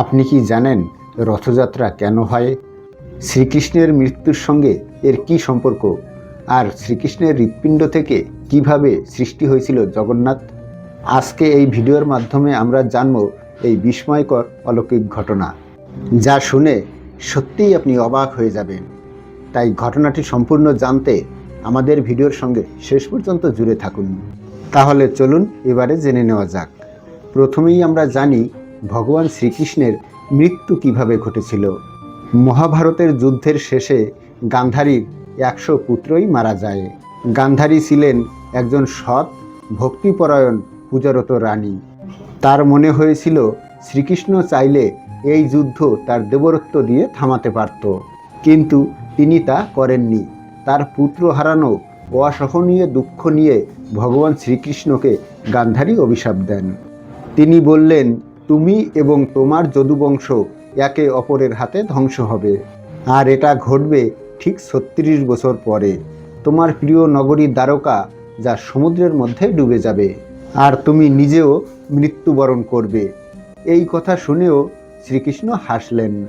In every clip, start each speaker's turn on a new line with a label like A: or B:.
A: আপনি কি জানেন রথযাত্রা কেন হয়? শ্রীকৃষ্ণের মৃত্যুর সঙ্গে এর কি সম্পর্ক? আর শ্রীকৃষ্ণের হৃৎপিণ্ড থেকে কীভাবে সৃষ্টি হয়েছিল জগন্নাথ? আজকে এই ভিডিওর মাধ্যমে আমরা জানব এই বিস্ময়কর অলৌকিক ঘটনা, যা শুনে সত্যিই আপনি অবাক হয়ে যাবেন। তাই ঘটনাটি সম্পূর্ণ জানতে আমাদের ভিডিওর সঙ্গে শেষ পর্যন্ত জুড়ে থাকুন। তাহলে চলুন এবারে জেনে নেওয়া যাক। প্রথমেই আমরা জানি ভগবান শ্রীকৃষ্ণের মৃত্যু কীভাবে ঘটেছিল? মহাভারতের যুদ্ধের শেষে গান্ধারীর একশো পুত্রই মারা যায়। গান্ধারী ছিলেন একজন সৎ, ভক্তিপরায়ণ, পূজারত রানী। তার মনে হয়েছিল শ্রীকৃষ্ণ চাইলে এই যুদ্ধ তার দেবরত্ব দিয়ে থামাতে পারত। কিন্তু তিনি তা করেননি। তার পুত্র হারানো অসহনীয় দুঃখ নিয়ে ভগবান শ্রীকৃষ্ণকে গান্ধারী অভিশাপ দেন। তিনি বললেন তুমি এবং তোমার যদুবংশ একে অপরের হাতে ধ্বংস হবে। আর এটা ঘটবে ঠিক ছত্রিশ বছর পরে। তোমার প্রিয় নগরী দ্বারকা যা সমুদ্রের মধ্যে ডুবে যাবে। আর তুমি নিজেও মৃত্যুবরণ করবে। এই কথা শুনেও শ্রীকৃষ্ণ হাসলেন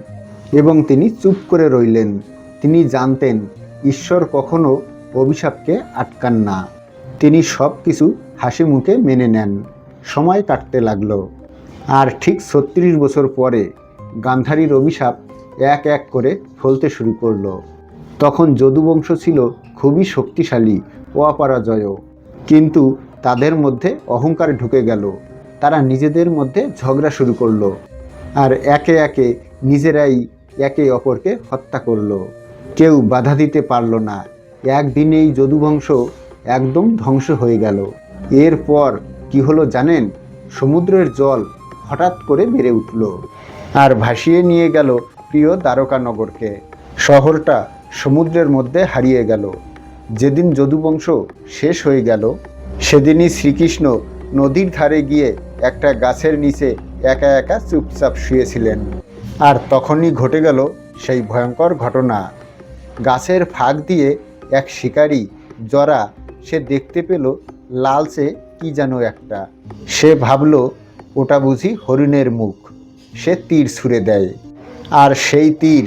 A: এবং তিনি চুপ করে রইলেন। তিনি জানতেন ঈশ্বর কখনো অভিশাপকে আটকান না। তিনি সব কিছু হাসি মুখে মেনে নেন। সময় কাটতে লাগল। আর ঠিক ছত্রিশ বছর পরে গান্ধারীর অভিশাপ এক এক করে ফলতে শুরু করল। তখন যদুবংশ ছিল খুবই শক্তিশালী, অপরাজয়। কিন্তু তাদের মধ্যে অহংকার ঢুকে গেল। তারা নিজেদের মধ্যে ঝগড়া শুরু করল আর একে একে নিজেরাই একে অপরকে হত্যা করল। কেউ বাধা দিতে পারল না। একদিনেই যদুবংশ একদম ধ্বংস হয়ে গেল। এরপর কি হলো জানেন? সমুদ্রের জল হঠাৎ করে বেড়ে উঠল আর ভাসিয়ে নিয়ে গেল প্রিয় দ্বারকানগরকে। শহরটা সমুদ্রের মধ্যে হারিয়ে গেল। যেদিন যদুবংশ শেষ হয়ে গেল, সেদিনই শ্রীকৃষ্ণ নদীর ধারে গিয়ে একটা গাছের নিচে একা একা চুপচাপ শুয়েছিলেন। আর তখনই ঘটে গেল সেই ভয়ঙ্কর ঘটনা। গাছের ফাঁক দিয়ে এক শিকারী জরা সে দেখতে পেল লালচে কি যেন একটা। সে ভাবল ওটা বুঝি হরিণের মুখ। সে তীর ছুঁড়ে দেয়। আর সেই তীর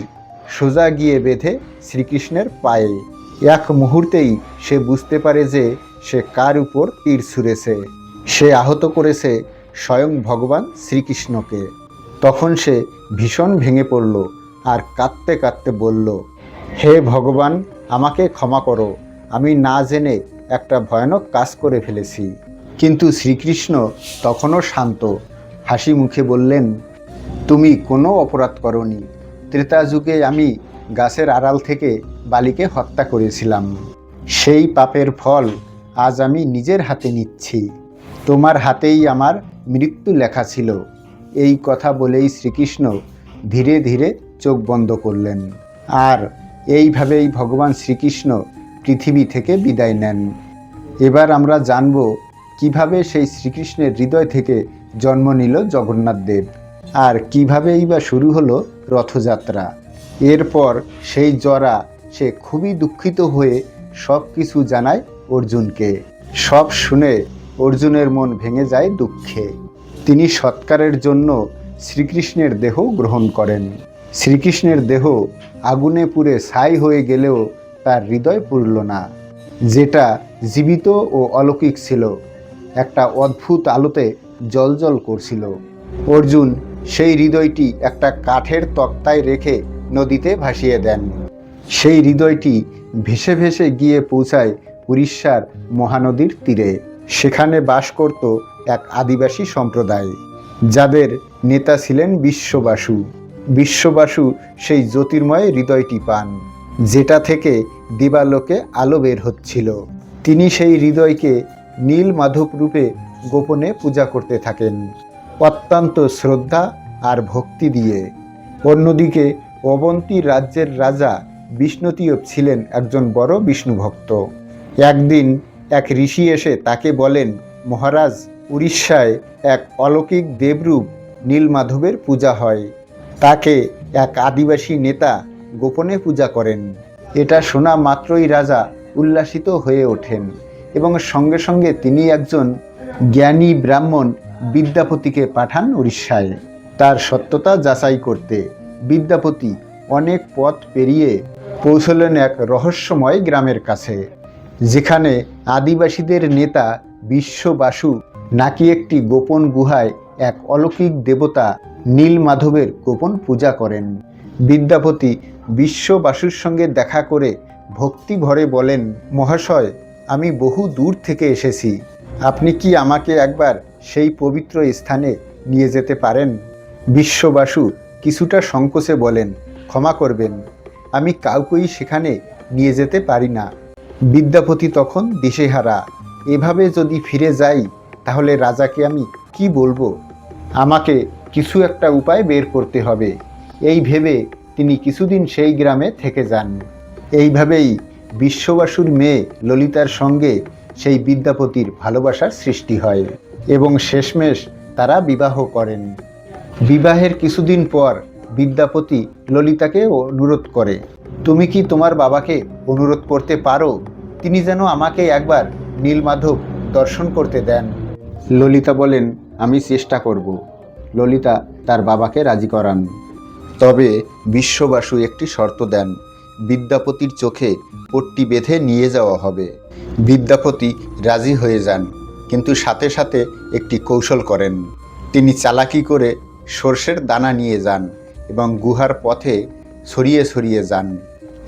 A: সোজা গিয়ে বেঁধে শ্রীকৃষ্ণের পায়ে। এক মুহূর্তেই সে বুঝতে পারে যে সে কার উপর তীর ছুঁড়েছে। সে আহত করেছে স্বয়ং ভগবান শ্রীকৃষ্ণকে। তখন সে ভীষণ ভেঙে পড়ল আর কাঁদতে কাঁদতে বলল, হে ভগবান, আমাকে ক্ষমা করো। আমি না জেনে একটা ভয়ানক কাজ করে ফেলেছি। কিন্তু শ্রীকৃষ্ণ তখনও শান্ত। হাসি মুখে বললেন, তুমি কোনো অপরাধ করনি। ত্রেতা যুগে আমি গাছের আড়াল থেকে বালিকে হত্যা করেছিলাম। সেই পাপের ফল আজ আমি নিজের হাতে নিচ্ছি। তোমার হাতেই আমার মৃত্যু লেখা ছিল। এই কথা বলেই শ্রীকৃষ্ণ ধীরে ধীরে চোখ বন্ধ করলেন। আর এইভাবেই ভগবান শ্রীকৃষ্ণ পৃথিবী থেকে বিদায় নেন। এবার আমরা জানব কীভাবে সেই শ্রীকৃষ্ণের হৃদয় থেকে জন্ম নিল জগন্নাথ দেব? আর কিভাবেই বা শুরু হলো রথযাত্রা? এরপর সেই জরা সে খুবই দুঃখিত হয়ে সব কিছু জানায় অর্জুনকে। সব শুনে অর্জুনের মন ভেঙে যায় দুঃখে। তিনি সৎকারের জন্য শ্রীকৃষ্ণের দেহ গ্রহণ করেন। শ্রীকৃষ্ণের দেহ আগুনে পুড়ে ছাই হয়ে গেলেও তার হৃদয় পুরল না। যেটা জীবিত ও অলৌকিক ছিল একটা অদ্ভুত আলোতে জলজল করছিল। অর্জুন সেই হৃদয়টি একটা কাঠের তক্তায় রেখে নদীতে ভাসিয়ে দেন। সেই হৃদয়টি ভেসে ভেসে গিয়ে পৌঁছায় উড়িষ্যার মহানদীর তীরে। সেখানে বাস করত এক আদিবাসী সম্প্রদায়, যাদের নেতা ছিলেন বিশ্ববাসু। বিশ্ববাসু সেই জ্যোতির্ময় হৃদয়টি পান, যেটা থেকে দিবালোকে আলো বের হচ্ছিল। তিনি সেই হৃদয়কে নীল মাধব রূপে গোপনে পূজা করতে থাকেন। অত্যন্ত শ্রদ্ধা আর ভক্তি দিয়ে। অন্যদিকে অবন্তী রাজ্যের রাজা বিষ্ণুতীয় ছিলেন একজন বড় বিষ্ণু ভক্ত। একদিন এক ঋষি এসে তাকে বলেন, মহারাজ, উড়িষ্যায় এক অলৌকিক দেবরূপ নীলমাধবের পূজা হয়। তাকে এক আদিবাসী নেতা গোপনে পূজা করেন। এটা শোনা মাত্রই রাজা উল্লাসিত হয়ে ওঠেন। এবং সঙ্গে সঙ্গে তিনি একজন জ্ঞানী ব্রাহ্মণ বিদ্যাপতিকে পাঠান উড়িষ্যায় তার সত্যতা যাচাই করতে বিদ্যাপতি অনেক পথ পেরিয়ে পৌঁছলেন এক রহস্যময় গ্রামের কাছে, যেখানে আদিবাসীদের নেতা বিশ্ববাসু নাকি একটি গোপন গুহায় এক অলৌকিক দেবতা নীল মাধবের গোপন পূজা করেন। বিদ্যাপতি বিশ্ববাসুর সঙ্গে দেখা করে ভক্তি ভরে বলেন, মহাশয় আমি বহু দূর থেকে এসেছি। আপনি কি আমাকে একবার সেই পবিত্র স্থানে নিয়ে যেতে পারেন? বিশ্ববাসু কিছুটা সংকোচে বলেন, ক্ষমা করবেন। আমি কাউকেই সেখানে নিয়ে যেতে পারি না। বিদ্যাপতি তখন দিশেহারা, এভাবে যদি ফিরে যাই, তাহলে রাজাকে আমি কি বলব? আমাকে কিছু একটা উপায় বের করতে হবে। এই ভেবে তিনি কিছুদিন সেই গ্রামে থেকে যান। এইভাবেই বিশ্ববাসুর মেয়ে ললিতার সঙ্গে সেই বিদ্যাপতির ভালোবাসার সৃষ্টি হয় এবং শেষমেশ তারা বিবাহ করেন। বিবাহের কিছুদিন পর বিদ্যাপতি ললিতাকে অনুরোধ করে, তুমি কি তোমার বাবাকে অনুরোধ করতে পারো? তিনি যেন আমাকে একবার নীলমাধব দর্শন করতে দেন। ললিতা বলেন, আমি চেষ্টা করব। ললিতা তার বাবাকে রাজি করান। তবে বিশ্ববাসু একটি শর্ত দেন বিদ্যাপতির চোখে পট্টি বেঁধে নিয়ে যাওয়া হবে। বিদ্যাপতি রাজি হয়ে যান, কিন্তু সাথে সাথে একটি কৌশল করেন। তিনি চালাকি করে সর্ষের দানা নিয়ে যান এবং গুহার পথে ছড়িয়ে ছড়িয়ে যান,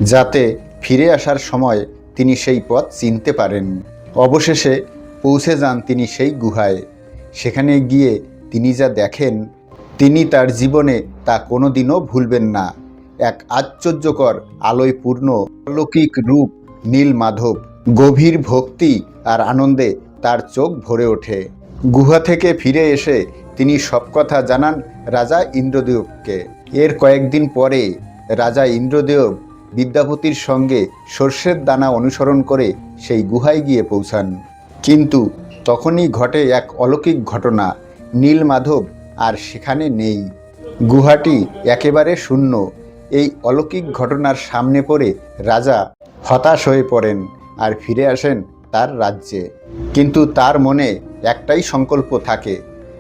A: যাতে ফিরে আসার সময় তিনি সেই পথ চিনতে পারেন। অবশেষে পৌঁছে যান তিনি সেই গুহায়। সেখানে গিয়ে তিনি যা দেখেন, তিনি তার জীবনে তা কোনোদিনও ভুলবেন না। এক আশ্চর্যকর, আলোয়পূর্ণ, অলৌকিক রূপ নীল মাধব। গভীর ভক্তি আর আনন্দে তার চোখ ভরে ওঠে। গুহা থেকে ফিরে এসে তিনি সব কথা জানান রাজা ইন্দ্রদেবকে। এর কয়েকদিন পরে রাজা ইন্দ্রদেব বিদ্যাপতির সঙ্গে সর্ষের দানা অনুসরণ করে সেই গুহায় গিয়ে পৌঁছান। কিন্তু তখনই ঘটে এক অলৌকিক ঘটনা, নীল মাধব আর সেখানে নেই। গুহাটি একেবারে শূন্য এই অলৌকিক ঘটনার সামনে পড়ে রাজা হতাশ হয়ে পড়েন আর ফিরে আসেন তার রাজ্যে। কিন্তু তার মনে একটাই সংকল্প থাকে,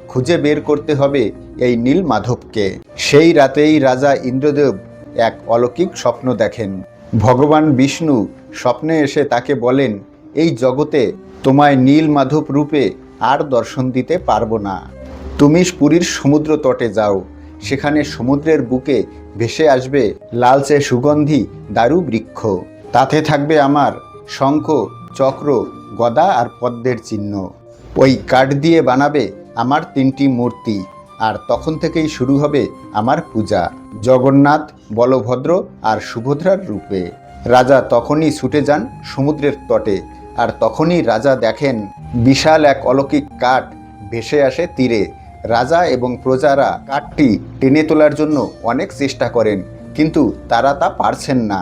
A: খুঁজে বের করতে হবে এই নীল মাধবকে। সেই রাতেই রাজা ইন্দ্রদেব এক অলৌকিক স্বপ্ন দেখেন। ভগবান বিষ্ণু স্বপ্নে এসে তাকে বলেন, এই জগতে তোমায় নীল মাধব রূপে আর দর্শন দিতে পারব না। তুমি পুরীর সমুদ্র তটে যাও, সেখানে সমুদ্রের বুকে ভেসে আসবে লালচে সুগন্ধি দারু বৃক্ষ তাতে থাকবে আমার শঙ্খ, চক্র, গদা আর পদ্মের চিহ্ন। ওই কাঠ দিয়ে বানাবে আমার তিনটি মূর্তি, আর তখন থেকেই শুরু হবে আমার পূজা। জগন্নাথ, বলভদ্র আর সুভদ্রার রূপে। রাজা তখনই ছুটে যান সমুদ্রের তটে, আর তখনই রাজা দেখেন বিশাল এক অলৌকিক কাঠ ভেসে আসে তীরে। রাজা এবং প্রজারা কাঠটি টেনে তোলার জন্য অনেক চেষ্টা করেন, কিন্তু তারা তা পারছেন না।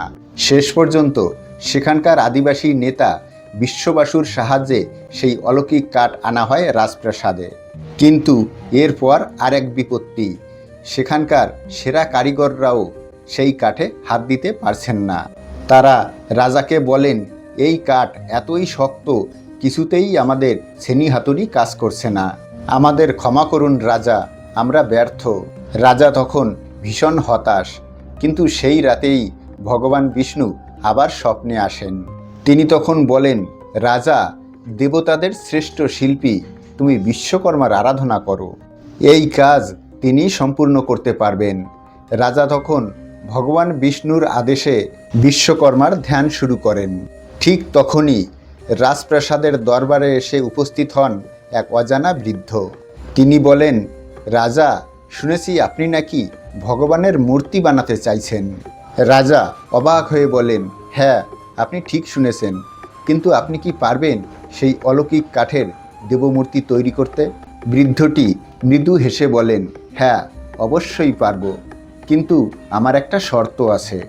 A: শেষ পর্যন্ত সেখানকার আদিবাসী নেতা বিশ্ববাসুর সাহায্যে সেই অলৌকিক কাঠ আনা হয় রাজপ্রাসাদে। কিন্তু এরপর আরেক বিপত্তি, সেখানকার সেরা কারিগররাও সেই কাঠে হাত দিতে পারছেন না। তারা রাজাকে বলেন, এই কাঠ এতই শক্ত, কিছুতেই আমাদের ছেনি হাতুড়ি কাজ করছে না। আমাদের ক্ষমা করুন রাজা, আমরা ব্যর্থ। রাজা তখন ভীষণ হতাশ, কিন্তু সেই রাতেই ভগবান বিষ্ণু আবার স্বপ্নে আসেন। তিনি তখন বলেন, রাজা, দেবতাদের শ্রেষ্ঠ শিল্পী তুমি বিশ্বকর্মার আরাধনা করো। এই কাজ তিনি সম্পূর্ণ করতে পারবেন। রাজা তখন ভগবান বিষ্ণুর আদেশে বিশ্বকর্মার ধ্যান শুরু করেন। ঠিক তখনই রাজপ্রাসাদের দরবারে এসে উপস্থিত হন এক অজানা বৃদ্ধ। তিনি বলেন, রাজা, শুনেছি আপনি নাকি ভগবানের মূর্তি বানাতে চাইছেন। রাজা অবাক হয়ে বলেন হ্যাঁ আপনি ঠিক শুনেছেন। কিন্তু আপনি কি পারবেন সেই অলৌকিক কাঠের দেবমূর্তি তৈরি করতে? বৃদ্ধটি মৃদু হেসে বলেন হ্যাঁ অবশ্যই পারব। কিন্তু আমার একটা শর্ত আছে।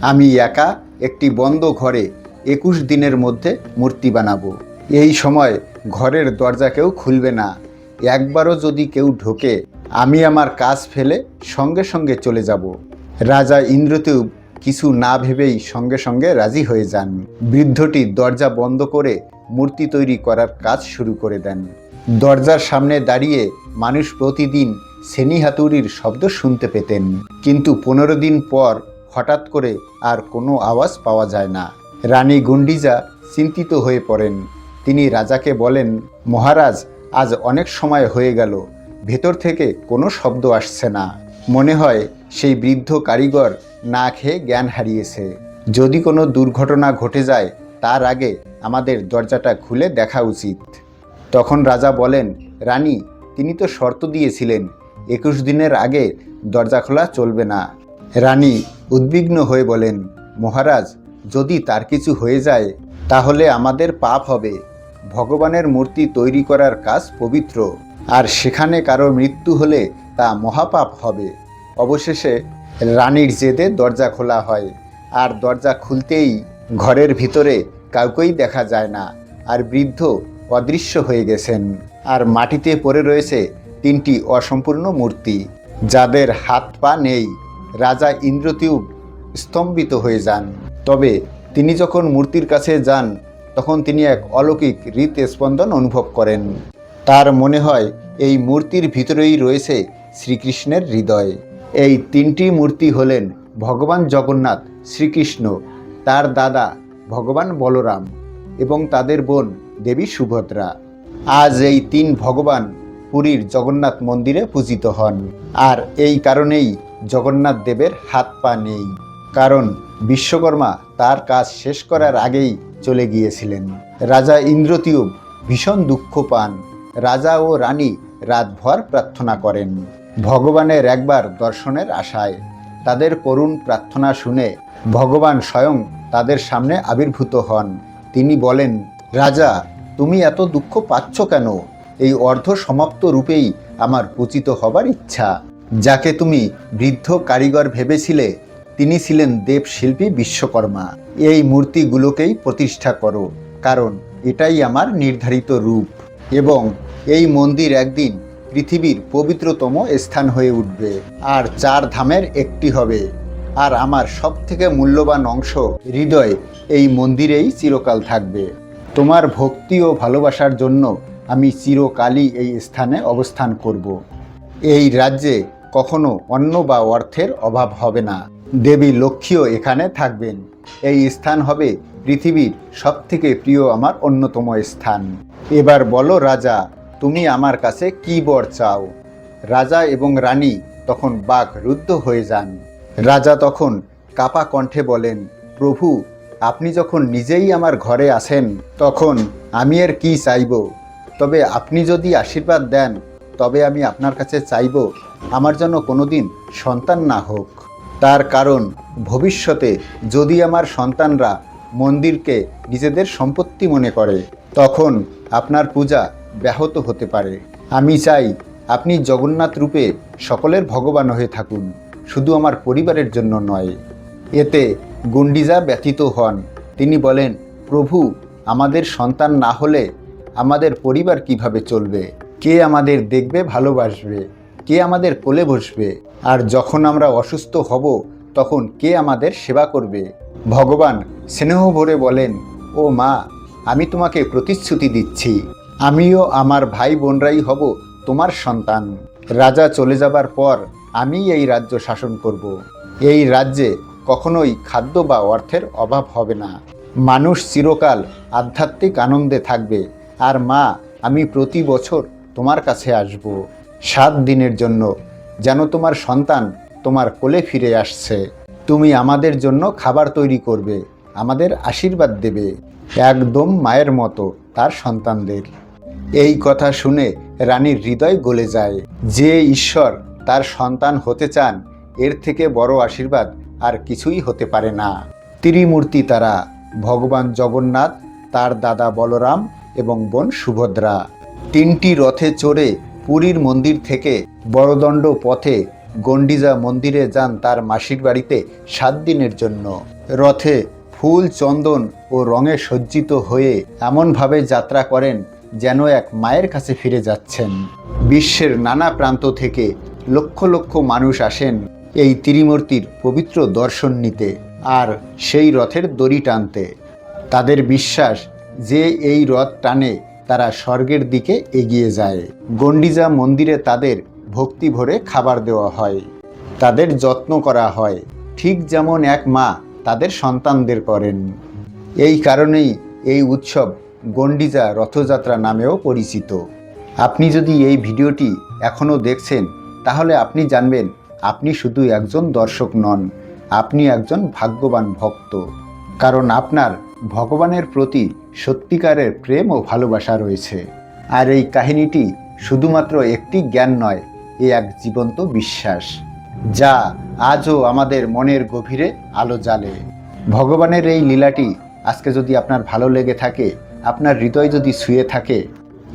A: আমি একা একটি বন্ধ ঘরে একুশ দিনের মধ্যে মূর্তি বানাবো। এই সময় ঘরের দরজা কেউ খুলবে না। একবারও যদি কেউ ঢোকে, আমি আমার কাজ ফেলে সঙ্গে সঙ্গে চলে যাব। রাজা ইন্দ্রদেব কিছু না ভেবেই সঙ্গে সঙ্গে রাজি হয়ে যান। বৃদ্ধটি দরজা বন্ধ করে মূর্তি তৈরি করার কাজ শুরু করে দেন। দরজার সামনে দাঁড়িয়ে মানুষ প্রতিদিন সেনি হাতুড়ির শব্দ শুনতে পেতেন। কিন্তু পনেরো দিন পর হঠাৎ করে আর কোনো আওয়াজ পাওয়া যায় না। রানী গুন্ডিজা চিন্তিত হয়ে পড়েন। তিনি রাজাকে বলেন, মহারাজ, আজ অনেক সময় হয়ে গেল। ভেতর থেকে কোনো শব্দ আসছে না। মনে হয় সেই বৃদ্ধ কারিগর না খেয়ে জ্ঞান হারিয়েছে। যদি কোনো দুর্ঘটনা ঘটে যায়, তার আগে আমাদের দরজাটা খুলে দেখা উচিত। তখন রাজা বলেন, রানী, তিনি তো শর্ত দিয়েছিলেন, একুশ দিনের আগে দরজা খোলা চলবে না। রানী উদ্বিগ্ন হয়ে বলেন, মহারাজ, যদি তার কিছু হয়ে যায়, তাহলে আমাদের পাপ হবে। ভগবানের মূর্তি তৈরি করার কাজ পবিত্র। আর সেখানে কারও মৃত্যু হলে তা মহাপাপ হবে। অবশেষে রানীর জেদে দরজা খোলা হয়। আর দরজা খুলতেই ঘরের ভিতরে কাউকেই দেখা যায় না। আর বৃদ্ধ অদৃশ্য হয়ে গেছেন। আর মাটিতে পড়ে রয়েছে তিনটি অসম্পূর্ণ মূর্তি। যাদের হাত পা নেই, রাজা ইন্দ্রতিউব স্তম্ভিত হয়ে যান। তবে তিনি যখন মূর্তির কাছে যান তখন তিনি এক অলৌকিক হৃৎস্পন্দন অনুভব করেন। তার মনে হয়, এই মূর্তির ভিতরেই রয়েছে শ্রীকৃষ্ণের হৃদয়। এই তিনটি মূর্তি হলেন ভগবান জগন্নাথ শ্রীকৃষ্ণ, তার দাদা ভগবান বলরাম এবং তাদের বোন দেবী সুভদ্রা। আজ এই তিন ভগবান পুরীর জগন্নাথ মন্দিরে পূজিত হন। আর এই কারণেই জগন্নাথ দেবের হাত পা নেই। কারণ বিশ্বকর্মা তার কাজ শেষ করার আগেই চলে গিয়েছিলেন। রাজা ইন্দ্রতিউব ভীষণ দুঃখ পান। রাজা ও রানী রাতভর প্রার্থনা করেন। ভগবানের একবার দর্শনের আশায় তাদের করুণ প্রার্থনা শুনে ভগবান স্বয়ং তাদের সামনে আবির্ভূত হন। তিনি বলেন, রাজা, তুমি এত দুঃখ পাচ্ছ কেন? এই অর্ধ সমাপ্ত রূপেই আমার পূজিত হবার ইচ্ছা। যাকে তুমি বৃদ্ধ কারিগর ভেবেছিলে, তিনি ছিলেন দেবশিল্পী বিশ্বকর্মা। এই মূর্তিগুলোকেই প্রতিষ্ঠা করো, কারণ এটাই আমার নির্ধারিত রূপ। এবং এই মন্দির একদিন পৃথিবীর পবিত্রতম স্থান হয়ে উঠবে, আর চার ধামের একটি হবে। আর আমার সবথেকে মূল্যবান অংশ হৃদয় এই মন্দিরেই চিরকাল থাকবে। তোমার ভক্তি ও ভালোবাসার জন্য আমি চিরকালই এই স্থানে অবস্থান করব। এই রাজ্যে কখনো অন্ন বা অর্থের অভাব হবে না। দেবী লক্ষ্মীও এখানে থাকবেন। এই স্থান হবে পৃথিবীর সবথেকে প্রিয় আমার অন্যতম স্থান। এবার বলো, রাজা, তুমি আমার কাছে কি বর চাও? রাজা এবং রানী তখন বাঘ রুদ্ধ হয়ে যান। রাজা তখন কাপা কণ্ঠে বলেন, প্রভু, আপনি যখন নিজেই আমার ঘরে আসেন তখন আমি আর কি চাইব? তবে আপনি যদি আশীর্বাদ দেন, তবে আমি আপনার কাছে চাইব, আমার জন্য কোনোদিন সন্তান না হোক। তার কারণ ভবিষ্যতে যদি আমার সন্তানরা মন্দিরকে নিজেদের সম্পত্তি মনে করে, তখন আপনার পূজা ব্যাহত হতে পারে। আমি চাই আপনি জগন্নাথ রূপে সকলের ভগবান হয়ে থাকুন, শুধু আমার পরিবারের জন্য নয়। এতে গুন্ডিজা ব্যথিত হন। তিনি বলেন, প্রভু, আমাদের সন্তান না হলে আমাদের পরিবার কীভাবে চলবে? কে আমাদের দেখবে, ভালোবাসবে? কে আমাদের কোলে বসবে? আর যখন আমরা অসুস্থ হব, তখন কে আমাদের সেবা করবে? ভগবান স্নেহ ভরে বলেন, ও মা, আমি তোমাকে প্রতিশ্রুতি দিচ্ছি। আমিও আমার ভাই বোনরাই হব তোমার সন্তান। রাজা চলে যাবার পর আমি এই রাজ্য শাসন করব। এই রাজ্যে কখনোই খাদ্য বা অর্থের অভাব হবে না। মানুষ চিরকাল আধ্যাত্মিক আনন্দে থাকবে। আর মা, আমি প্রতি বছর তোমার কাছে আসব। সাত দিনের জন্য, যেন তোমার সন্তান তোমার কোলে ফিরে আসছে। তুমি আমাদের জন্য খাবার তৈরি করবে, আমাদের আশীর্বাদ দেবে, একদম মায়ের মতো তার সন্তানদের। এই কথা শুনে রানীর হৃদয় গলে যায়। যে ঈশ্বর তার সন্তান হতে চান, এর থেকে বড় আশীর্বাদ আর কিছুই হতে পারে না। ত্রিমূর্তি তারা, ভগবান জগন্নাথ, তার দাদা বলরাম এবং বোন সুভদ্রা। তিনটি রথে চড়ে পুরীর মন্দির থেকে বড়দণ্ড পথে গণ্ডিজা মন্দিরে যান তার মাসির বাড়িতে সাত দিনের জন্য। রথে ফুল, চন্দন ও রঙে সজ্জিত হয়ে এমনভাবে যাত্রা করেন যেন এক মায়ের কাছে ফিরে যাচ্ছেন। বিশ্বের নানা প্রান্ত থেকে লক্ষ লক্ষ মানুষ আসেন এই ত্রিমূর্তির পবিত্র দর্শন নিতে আর সেই রথের দড়ি টানতে। তাদের বিশ্বাস যে এই রথ টানে তারা স্বর্গের দিকে এগিয়ে যায়। গণ্ডিজা মন্দিরে তাদের ভক্তি ভরে খাবার দেওয়া হয়। তাদের যত্ন করা হয়। ঠিক যেমন এক মা তাদের সন্তানদের করেন। এই কারণেই এই উৎসব গন্ডিজা রথযাত্রা নামেও পরিচিত। আপনি যদি এই ভিডিওটি এখনও দেখছেন, তাহলে আপনি জানবেন, আপনি শুধু একজন দর্শক নন, আপনি একজন ভাগ্যবান ভক্ত। কারণ আপনার ভগবানের প্রতি সত্যিকারের প্রেম ও ভালোবাসা রয়েছে। আর এই কাহিনীটি শুধুমাত্র একটি জ্ঞান নয়, এ এক জীবন্ত বিশ্বাস, যা আজও আমাদের মনের গভীরে আলো জ্বালে। ভগবানের এই লীলাটি আজকে যদি আপনার ভালো লেগে থাকে, আপনার হৃদয় যদি ছুঁয়ে থাকে,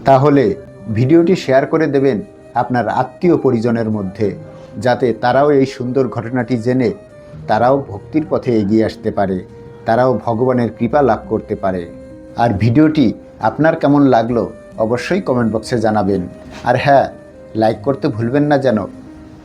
A: তাহলে ভিডিওটি শেয়ার করে দেবেন আপনার আত্মীয় পরিজনের মধ্যে, যাতে তারাও এই সুন্দর ঘটনাটি জেনে তারাও ভক্তির পথে এগিয়ে আসতে পারে, তারাও ভগবানের কৃপা লাভ করতে পারে। আর ভিডিওটি আপনার কেমন লাগল অবশ্যই কমেন্ট বক্সে জানাবেন। আর হ্যাঁ লাইক করতে ভুলবেন না যেন।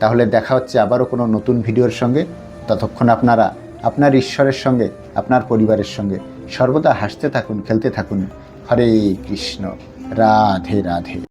A: তাহলে দেখা হচ্ছে আবারও কোনো নতুন ভিডিওর সঙ্গে। ততক্ষণ আপনারা আপনার ঈশ্বরের সঙ্গে, আপনার পরিবারের সঙ্গে সর্বদা হাসতে থাকুন, খেলতে থাকুন। হরে কৃষ্ণ। রাধে রাধে।